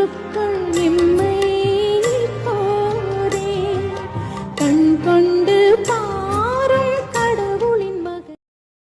சொற்கள் எம்மை போதே கண் கொண்டு